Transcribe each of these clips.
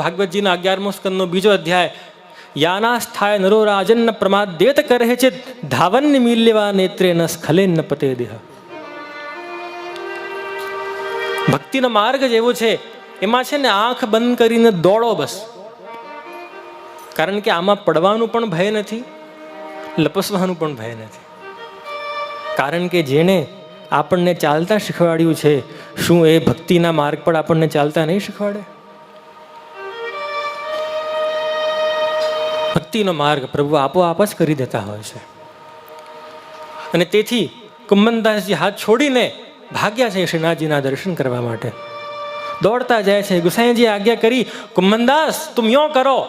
ભાગવતજીના અગિયારમો સ્કંદનો બીજો અધ્યાય યાના સ્થાય નરો રાજન પ્રમાદેત કરે છે ધાવન મિલ્યવા નેત્રે ન સ્ખલે ન પતે દેહ. ભક્તિનો માર્ગ જ એવો છે, એમાં છે ને આંખ બંધ કરીને દોડો બસ. કારણ કે આમાં પડવાનું પણ ભય નથી, લપસવાનું પણ ભય નથી. કારણ કે જેણે આપણને ચાલતા શીખવાડ્યું છે, શું એ ભક્તિના માર્ગ પર આપણને ચાલતા નહીં શીખવાડે? ભક્તિનો માર્ગ પ્રભુ આપોઆપ જ કરી દેતા હોય છે. અને તેથી કુંભનદાસજી હાથ છોડીને ભાગ્યા છે શ્રીનાથજીના દર્શન કરવા માટે. દોડતા જાય છે, ગુસાઈજી, આજ્ઞા કરી, કુંભનદાસ, તુમ યો કરો.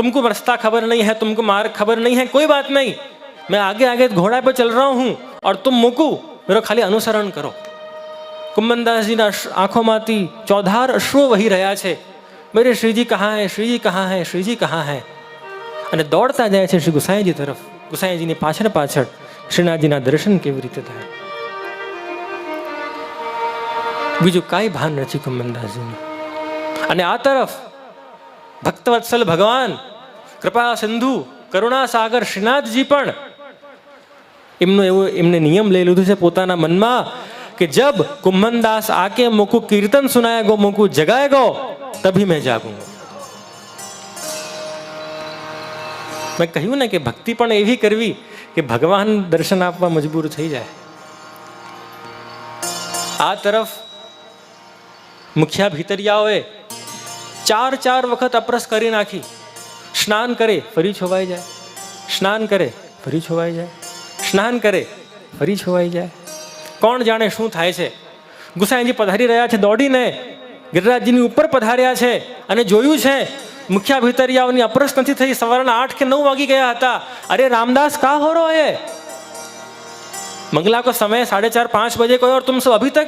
तुमको रास्ता ખબર નહીં है तुमको માર્ગ ખબર નહીં है કોઈ વાત નહીં. મેં આગે આગે ઘોડા પર ચલ रहा હું, ઓર तुम મૂકુ, મેરો ખાલી અનુસરણ કરો. કુંબનદાસજીના આંખોમાંથી ચોધાર અશ્રુઓ વહી રહ્યા છે. મેરે શ્રીજી કહા હૈ, શ્રીજી કહા હૈ, શ્રીજી કહા હૈ. અને દોડતા જાય છે શ્રી ગુસાઈજી તરફ. ગુસાઈજીની પાછળ પાછળ શ્રીનાથજીના દર્શન કેવી રીતે થાય? બીજું કાંઈ ભાન નથી કુંભનદાસજીને અને આ તરફ ભક્તવત્સલ ભગવાન, કૃપા સિંધુ, કરુણા સાગર, શ્રીનાથજી પણ એમનો એવો એમને નિયમ લઈ લીધું છે પોતાના મનમાં કે જબ કુંભનદાસ આકે મુકુ કીર્તન સુનાયેગો જગાય ગો તભી મેં જાગુંગો મેં કહ્યું ને કે ભક્તિ પણ એવી કરવી કે ભગવાન દર્શન આપવા મજબૂર થઈ જાય. આ તરફ મુખ્યા ભીતરિયાઓએ ચાર ચાર વખત અપરસ કરી નાખી. સ્નાન કરે, ફરી છોવાઈ જાય. સ્નાન કરે, ફરી છોવાઈ જાય. સ્નાન કરે, ફરી છોવાઈ જાય. કોણ જાણે શું થાય છે? ગુસાઈજી પધારી રહ્યા છે, દોડીને ગિરિરાજજીની ઉપર પધાર્યા છે અને જોયું છે મુખ્યા ભીતરિયાઓની અપરસ નથી થઈ સવારના આઠ કે નવ વાગી ગયા હતા અરે રામદાસ કા हो रहो है मंगला को समय साढ़े चार पाँच बजे को है और तुम सब अभी तक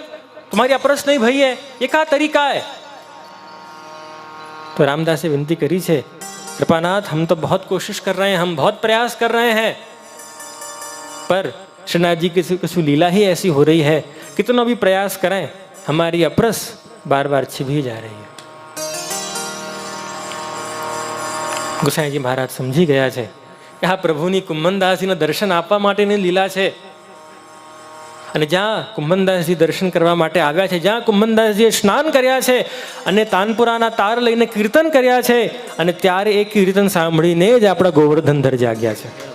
तुम्हारी अपरस नहीं भई है ये क्या तरीका है तो रामदास ने विनती करी છે कृपानाथ हम तो बहुत कोशिश कर रहे हैं हम बहुत प्रयास कर रहे हैं पर श्रीनाथ जी की कुछ लीला ही ऐसी हो रही है कितना भी प्रयास करें हमारी अपरस बार बार छिभी जा रही है ગુસાઈજી મહારાજ સમજી ગયા છે કે આ પ્રભુની કુંભનદાસજીને દર્શન આપવા માટેની લીલા છે. અને જ્યાં કુંભનદાસજી દર્શન કરવા માટે આવ્યા છે, જ્યાં કુંભનદાસજીએ સ્નાન કર્યા છે અને તાનપુરાના તાર લઈને કીર્તન કર્યા છે, અને ત્યારે એ કીર્તન સાંભળીને જ આપણા ગોવર્ધનધર જાગ્યા છે.